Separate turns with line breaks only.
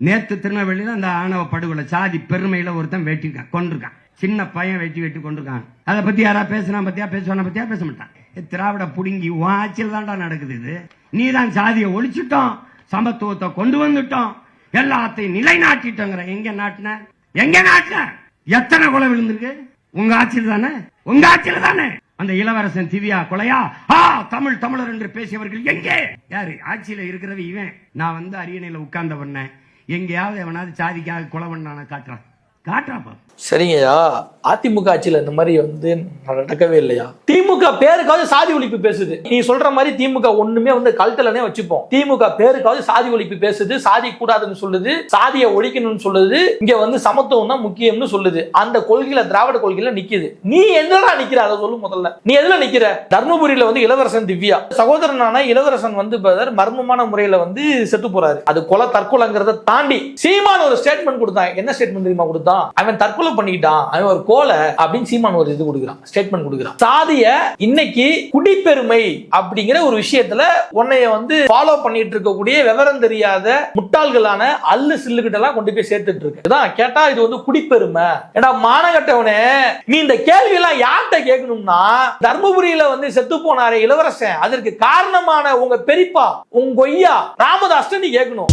நேத்து திருநெல்வேலியில அந்த ஆணவ படுகொலை சாதி பெருமையில ஒருத்தன் வெட்டிருக்கான் கொண்டிருக்கான் சின்ன பையன் வெட்டி வெட்டி கொண்டிருக்கான். அதை பத்தி யாரா பேசினா பத்தியா? பேசுவான பத்தியா? பேச மாட்டான். திராவிட புடுங்கி உன் தான்டா நடக்குது இது. நீ தான் சாதியை ஒழிச்சிட்டோம் சமத்துவத்தை கொண்டு வந்துட்டோம் எல்லாத்தையும் நிலைநாட்டிட்டோங்கிற. எங்க நாட்டின? எங்க நாட்டின? எத்தனை கொலை விழுந்திருக்கு? உங்க ஆட்சியில் தானே? உங்க ஆட்சியில் தானே? அந்த இளவரசன் திவ்யா கொலையா? ஆ தமிழ் தமிழர் என்று பேசியவர்கள் எங்கே? யாரு? ஆட்சியில இருக்கிறது இவன். நான் வந்து அரியணையில உட்கார்ந்த பண்ணேன் எங்கேயாவது எவனாவது சாதிக்காக கொலை பண்ணான காட்டுறான். காட்டுறாப்பா
சரிங்கய்யா. அதிமுக ஆட்சியில இந்த மாதிரி வந்து நடக்கவே இல்லையா? திமுக பேருக்காவது சாதி ஒழிப்பு பேசுது. நீ சொல்ற மாதிரி திமுக ஒண்ணுமே வந்து கழுத்தலனே வச்சுப்போம். திமுக பேருக்காவது சாதி ஒழிப்பு பேசுது சாதி கூடாதுன்னு சொல்லுது சாதியை ஒழிக்கணும்னு சொல்லுது இங்க வந்து சமத்துவம் தான் முக்கியம்னு சொல்லுது. அந்த கொள்கையில திராவிட கொள்கையில நிக்குது. நீ எதுல நிக்கிற? அதை சொல்லு முதல்ல. நீ எதுல நிக்கிற? தர்மபுரியில வந்து இளவரசன் திவ்யா. சகோதரனான இளவரசன் வந்து மர்மமான முறையில வந்து செத்து போறாரு. அது கொலை தற்கொலைங்கிறத தாண்டி சீமான் ஒரு ஸ்டேட்மெண்ட் கொடுத்தான். என்ன ஸ்டேட்மெண்ட் தெரியுமா தான். அவன் தற்கொலை பண்ணிக்கிட்டான் அவன் ஒரு கோலை அப்படின்னு சீமான் ஒரு இது கொடுக்குறான். ஸ்டேட்மெண்ட் கொடுக்குறான். சாதிய இன்னைக்கு குடிப்பெருமை அப்படிங்கிற ஒரு விஷயத்துல உன்னைய வந்து ஃபாலோ பண்ணிட்டு இருக்கக்கூடிய விவரம் தெரியாத முட்டாள்களான அல்லு சில்லுகிட்ட எல்லாம் கொண்டு போய் சேர்த்துட்டு இருக்கு. இதான் கேட்டா இது வந்து குடிப்பெருமை. ஏடா மானகட்டவனே நீ இந்த கேள்வி எல்லாம் யார்கிட்ட கேட்கணும்னா தர்மபுரியில வந்து செத்து போனாரே இளவரசன். அதற்கு காரணமான உங்க பெரியப்பா உங்க கொய்யா ராமதாஸ் நீ கேட்கணும்.